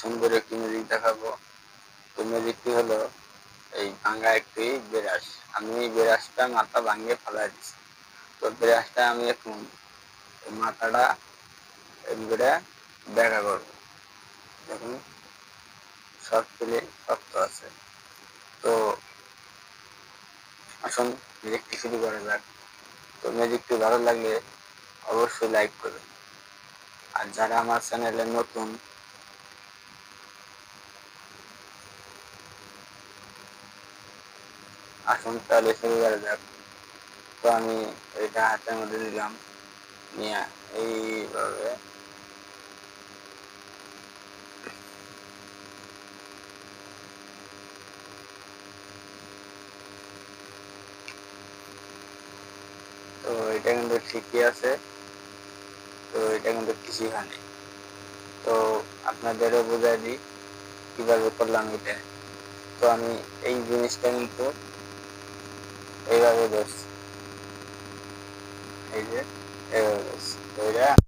সুন্দর একটি ম্যাজিক দেখাবো। তো ম্যাজিকটি হলো এই ভাঙ্গা একটি ব্রাশ আমি এই ব্রাশটা মাথা ভাঙিয়ে ফেলাই দিচ্ছি তো ব্রাশটা আমি এখন মাথাটা করে দেখা করব। দেখুন, সব তুলে শক্ত আছে। তো আসুন ম্যাজিকটি শুরু করা যাক। তো ম্যাজিকটি ভালো লাগলে অবশ্যই লাইক করুন আর যারা আমার চ্যানেলে নতুন আসুন তাহলে শুরু করা যাক তো আমি এটা হাতের মধ্যে নিলাম নিয়ে এইভাবে। তো এটা কিন্তু ঠিকই আছে। তো এটা কিন্তু কিছুই হয়নি তো আপনাদেরও বোঝাই দিই কীভাবে করলাম এটা। তো আমি এই জিনিসটা কিন্তু এইভাবে ধরছি এই যে এইভাবে ধরছি তো এটা